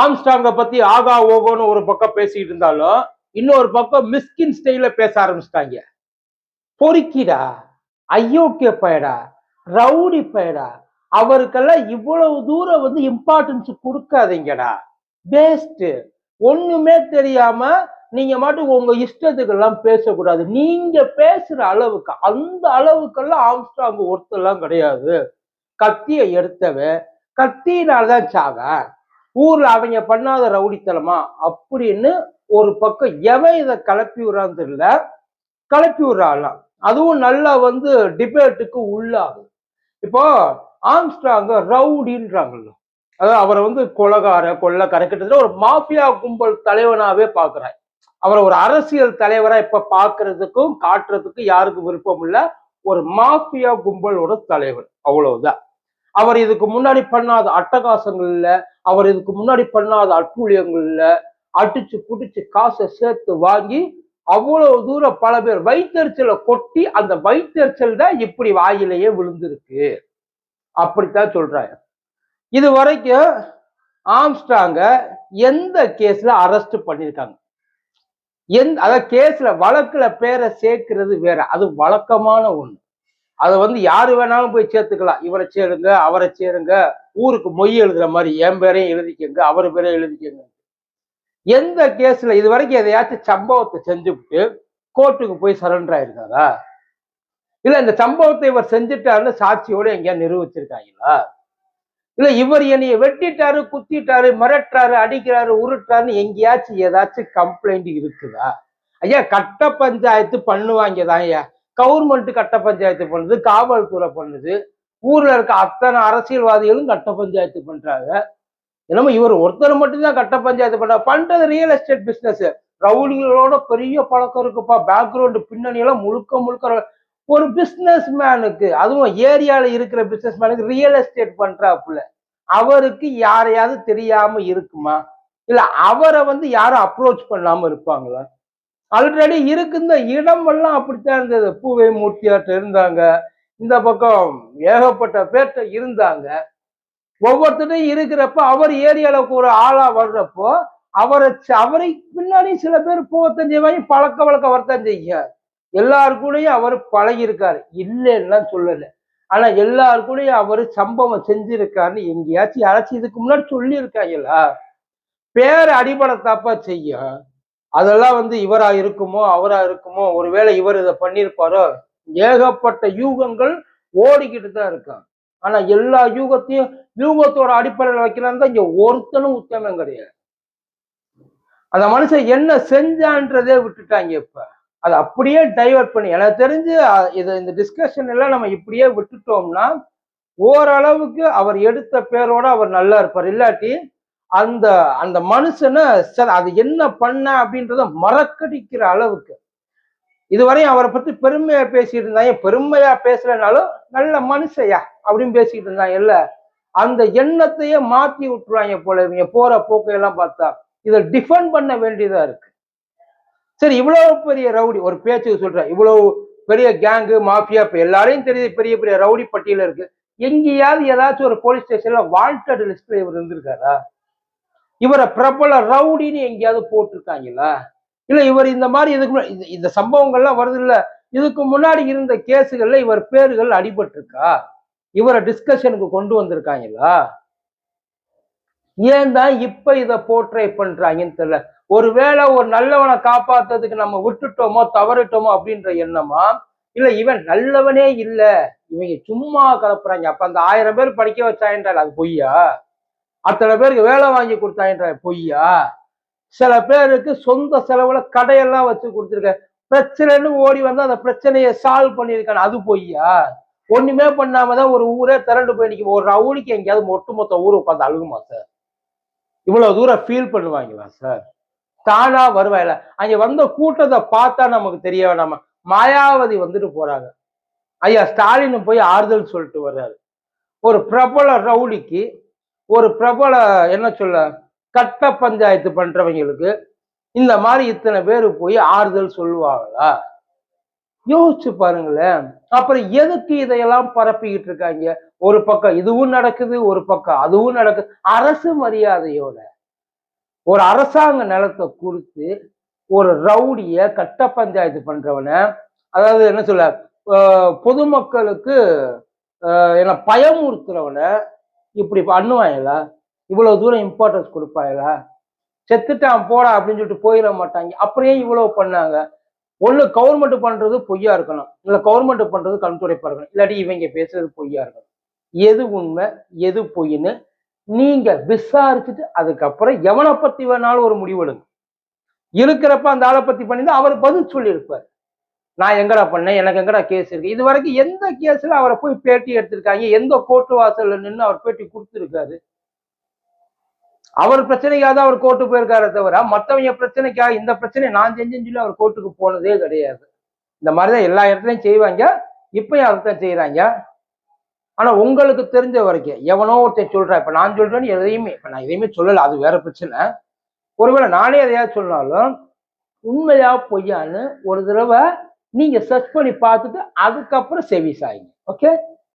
ஆம்ஸ்டாங்க பத்தி ஆகா ஓகோன்னு ஒரு பக்கம் பேசிட்டு இருந்தாலும் இன்னொரு பக்கம் மிஸ்கின் ஸ்டைல பேச ஆரம்பிச்சிட்டாங்க. பொறுக்கிடா ஐயோக்கிய பயடா ரவுடி பயடா அவருக்கெல்லாம் இவ்வளவு தூரம் வந்து இம்பார்ட்டன்ஸ் கொடுக்காதீங்கடா. வேஸ்ட் ஒண்ணுமே தெரியாம நீங்க மட்டும் உங்க இஷ்டத்துக்கெல்லாம் பேசக்கூடாது. நீங்க பேசுற அளவுக்கு அந்த அளவுக்கெல்லாம் ஆம்ஸ்டாங் ஒருத்தெல்லாம் கிடையாது. கத்தியை எடுத்தவன் கத்தினால்தான் சாவன் ஊர்ல அவங்க பண்ணாத ரவுடித்தனமா? அப்படின்னு ஒரு பக்கம் எவன் இதை கலப்பி விடுறான்னு தெரியல. கிளப்பி விடுறாங்களாம் அதுவும் நல்லா வந்து டிபேட்டுக்கு உள்ளாகுது. இப்போ ஆம்ஸ்டாங்க ரவுடின்றாங்கல்ல. அதாவது அவரை வந்து கொலகார கொள்ளக்கார கிட்டத்தட்ட ஒரு மாஃபியா கும்பல் தலைவனாவே பாக்குறாய் அவரை ஒரு அரசியல் தலைவரா இப்ப பாக்குறதுக்கும் காட்டுறதுக்கும் யாருக்கும் விருப்பம் இல்ல. ஒரு மாஃபியா கும்பலோட தலைவர். அவ்வளவுதான். அவர் இதுக்கு முன்னாடி பண்ணாத அட்டகாசங்கள் அவர் இதுக்கு முன்னாடி பண்ணாத அட்டூழியங்கள் அடிச்சு புடிச்சு காசை சேர்த்து வாங்கி அவ்வளவு தூரம் பல பேர் வயிற்றுச்சலை கொட்டி அந்த வயிற்றுச்சல் தான் இப்படி வாயிலேயே விழுந்திருக்கு. அப்படித்தான் சொல்றாங்க. இது வரைக்கும் ஆம்ஸ்டாங்க எந்த கேஸ்ல அரெஸ்ட் பண்ணியிருக்காங்க எந்த அதாவது கேஸ்ல வழக்குல பேரை சேர்க்கிறது வேற. அது வழக்கமான ஒண்ணு. அதை வந்து யாரு வேணாலும் போய் சேர்த்துக்கலாம். இவரை சேருங்க அவரை சேருங்க. ஊருக்கு மொய் எழுதுற மாதிரி என் பேரையும் எழுதிக்கங்க அவர் பேரையும் எழுதிக்கங்க. எந்த கேஸ்ல இது வரைக்கும் எதையாச்சும் சம்பவத்தை செஞ்சுவிட்டு கோர்ட்டுக்கு போய் சரண்டர் ஆயிருக்காரா? இல்ல இந்த சம்பவத்தை இவர் செஞ்சுட்டாருன்னு சாட்சியோட எங்கேயா நிரூபிச்சிருக்காங்களா? இல்ல இவர் என்னைய வெட்டிட்டாரு குத்திட்டாரு மிரட்டுறாரு அடிக்கிறாரு உருட்டுறாருன்னு எங்கேயாச்சும் ஏதாச்சும் கம்ப்ளைண்ட் இருக்குதா? ஐயா கட்ட பஞ்சாயத்து பண்ணுவாங்க தான் ஐயா கவர்மெண்ட் கட்ட பஞ்சாயத்து பண்ணுது காவல்துறை பண்ணுது. ஊர்ல இருக்க அத்தனை அரசியல்வாதிகளும் கட்ட பஞ்சாயத்து பண்றாங்க. என்னமோ இவர் ஒருத்தர் மட்டும்தான் கட்ட பஞ்சாயத்து பண்ற பண்றது ரியல் எஸ்டேட் பிசினஸ் ரவுடிகளோட பெரிய பழக்கம் இருக்குப்பா. பேக்ரவுண்டு பின்னணி எல்லாம் முழுக்க முழுக்க ஒரு பிசினஸ் மேனுக்கு அதுவும் ஏரியால இருக்கிற பிசினஸ் மேனுக்கு ரியல் எஸ்டேட் பண்றாப்புல. அவருக்கு யாரையாவது தெரியாம இருக்குமா? இல்ல அவரை வந்து யாரும் அப்ரோச் பண்ணாம இருப்பாங்களா? ஆல்ரெடி இருக்கு இந்த இடம் எல்லாம் அப்படித்தான் இருந்தது. பூவை மூர்த்தியாட்ட இருந்தாங்க. இந்த பக்கம் ஏகப்பட்ட பேர்ட்ட இருந்தாங்க. ஒவ்வொருத்தரையும் இருக்கிறப்ப அவர் ஏரியாவுக்கு ஒரு ஆளா வர்றப்போ அவரை அவரை பின்னாடி சில பேர் போகத்தான் செய்வாங்க பழக்க வழக்க வரத்தான் செய்ய எல்லாரு கூடயும் அவர் பழகியிருக்காரு. இல்லைன்னா சொல்லல. ஆனா எல்லாரு கூடயும் அவர் சம்பவம் செஞ்சிருக்காருன்னு எங்கேயாச்சும் யாராச்சும் இதுக்கு முன்னாடி சொல்லியிருக்காங்களா? பேர் அடிபடத்தாப்பா செய்யும். அதெல்லாம் வந்து இவரா இருக்குமோ அவரா இருக்குமோ ஒருவேளை இவர் இதை பண்ணியிருப்பாரோ ஏகப்பட்ட யூகங்கள் ஓடிக்கிட்டு தான் இருக்காங்க. ஆனா எல்லா யூகத்தையும் யூகத்தோட அடிப்படையில் வைக்கிறான் இங்க ஒருத்தனும் உத்தமம் கிடையாது. அந்த மனுஷன் என்ன செஞ்சான்றதே விட்டுட்டாங்க இப்ப. அதை அப்படியே டைவர்ட் பண்ணி எனக்கு தெரிஞ்சு இது இந்த டிஸ்கஷன் எல்லாம் நம்ம இப்படியே விட்டுட்டோம்னா ஓரளவுக்கு அவர் எடுத்த பேரோட அவர் நல்லா இருப்பார். இல்லாட்டி அந்த அந்த மனுஷனை சார் அது என்ன பண்ண அப்படின்றத மறக்கடிக்கிற அளவுக்கு. இதுவரையும் அவரை பத்தி பெருமையா பேசிட்டு இருந்தாங்க பெருமையா பேசலனாலும் நல்ல மனுஷையா அப்படின்னு பேசிட்டு இருந்தாங்க இல்ல. அந்த எண்ணத்தையே மாத்தி விட்டுருவாங்க போல இவங்க போற போக்கையெல்லாம் பார்த்தா. இதை டிஃபெண்ட் பண்ண வேண்டியதா இருக்கு. சரி இவ்வளவு பெரிய ரவுடி ஒரு பேச்சுக்கு சொல்றேன். இவ்வளவு பெரிய கேங்கு மாஃபியா இப்ப எல்லாரையும் தெரியுது பெரிய பெரிய ரவுடி பட்டியல இருக்கு. எங்கேயாவது ஏதாச்சும் ஒரு போலீஸ் ஸ்டேஷன்ல வாண்டட் லிஸ்ட்ல இவர் இருந்திருக்காரா? இவரை பிரபல ரவுடின்னு எங்கேயாவது போட்டிருக்காங்களா இல்ல இவர் இந்த மாதிரி இதுக்கு இந்த சம்பவங்கள்லாம் வருது இல்ல இதுக்கு முன்னாடி இருந்த கேஸுகள்ல இவர் பேர்கள் அடிபட்டிருக்கா? இவரை டிஸ்கஷனுக்கு கொண்டு வந்திருக்காங்களா? ஏன் தான் இப்ப இதை போர்ட்ரை பண்றாங்கன்னு தெரியல. ஒருவேளை ஒரு நல்லவனை காப்பாத்துறதுக்கு நம்ம விட்டுட்டோமோ தவறிட்டோமோ அப்படின்ற எண்ணமா? இல்ல இவன் நல்லவனே இல்ல இவங்க சும்மா கலப்புறாங்க. அப்ப அந்த ஆயிரம் பேர் படிக்க வச்சாயின்றால் அது பொய்யா? அத்தனை பேருக்கு வேலை வாங்கி கொடுத்தான்ற பொய்யா? சில பேருக்கு சொந்த செலவுல கடையெல்லாம் வச்சு கொடுத்துருக்க. பிரச்சனைன்னு ஓடி வந்து அந்த பிரச்சனையை சால்வ் பண்ணியிருக்கான அது பொய்யா? ஒண்ணுமே பண்ணாம தான் ஒரு ஊரே திரண்டு போய் நிற்கும் ஒரு ரவுடிக்கு எங்கேயாவது ஒட்டுமொத்த ஊர் உட்காந்து அழுகுமா சார் இவ்வளவு தூரம் ஃபீல் பண்ணுவாங்களா சார் தானா வருவாயில அங்க வந்த கூட்டத்தை பார்த்தா நமக்கு தெரிய வேணாமா? மாயாவதி வந்துட்டு போறாங்க. ஐயா ஸ்டாலின் போய் ஆறுதல் சொல்லிட்டு வர்றாரு. ஒரு பிரபல ரவுடிக்கு ஒரு பிரபல என்ன சொல்ல கட்ட பஞ்சாயத்து பண்றவங்களுக்கு இந்த மாதிரி இத்தனை பேர் போய் ஆறுதல் சொல்லுவாங்களா? யோசிச்சு பாருங்களேன். அப்புறம் எதுக்கு இதையெல்லாம் பரப்பிக்கிட்டு இருக்காங்க? ஒரு பக்கம் இதுவும் நடக்குது ஒரு பக்கம் அதுவும் நடக்குது அரசு மரியாதையோட ஒரு அரசாங்க நிலத்தை குறித்து ஒரு ரவுடிய கட்ட பஞ்சாயத்து பண்றவனை அதாவது என்ன சொல்ல பொதுமக்களுக்கு என்ன பயமுறுத்துறவனை இப்படி பண்ணுவாங்களா இவ்வளவு தூரம் இம்பார்ட்டன்ஸ் கொடுப்பாங்களா செத்துட்டான் போடா அப்படின்னு சொல்லிட்டு போயிட மாட்டாங்க. அப்படியே இவ்வளவு பண்ணாங்க. ஒண்ணு கவர்மெண்ட் பண்றது பொய்யா இருக்கணும். இல்ல கவர்மெண்ட் பண்றது கண்துடைப்பா இருக்கணும். இல்லாட்டி இவங்க பேசுறது பொய்யா இருக்கணும். எது உண்மை எது பொய்ன்னு நீங்க விசாரிச்சுட்டு அதுக்கப்புறம் எவனை பத்தி வேணாலும் ஒரு முடிவெடுங்க. இருக்கிறப்ப அந்த ஆளை பத்தி பண்ணியிருந்தா அவர் பதில் சொல்லியிருப்பார். நான் எங்கடா பண்ணேன்? எனக்கு எங்கடா கேஸ் இருக்கு? இது வரைக்கும் எந்த கேஸ்ல அவரை போய் பேட்டி எடுத்திருக்காங்க? எந்த கோர்ட்டு வாசல்ல நின்று அவர் பேட்டி கொடுத்துருக்காரு? அவர் பிரச்சனைக்காக தான் அவர் கோர்ட்டு போயிருக்காரே தவிர மற்றவங்க பிரச்சனைக்காக இந்த பிரச்சனை நான் செஞ்சேன்னு சொல்லி அவர் கோர்ட்டுக்கு போனதே கிடையாது. இந்த மாதிரிதான் எல்லா இடத்துலயும் செய்வாங்க. இப்பயும் அதைத்தான் செய்யறாங்க ஆனா உங்களுக்கு தெரிஞ்ச வரைக்கும் எவனோ ஒருத்தன் சொல்றா இப்ப நான் சொல்றேன்னு எதையுமே இப்ப நான் எதையுமே சொல்லல அது வேற பிரச்சனை. ஒருவேளை நானே எதையாவது சொன்னாலும் உண்மையா பொய்யான்னு ஒரு தடவை நீங்க சர்ச் பண்ணி பார்த்துட்டு அதுக்கப்புறம் செவி ஆகிங்க ஓகே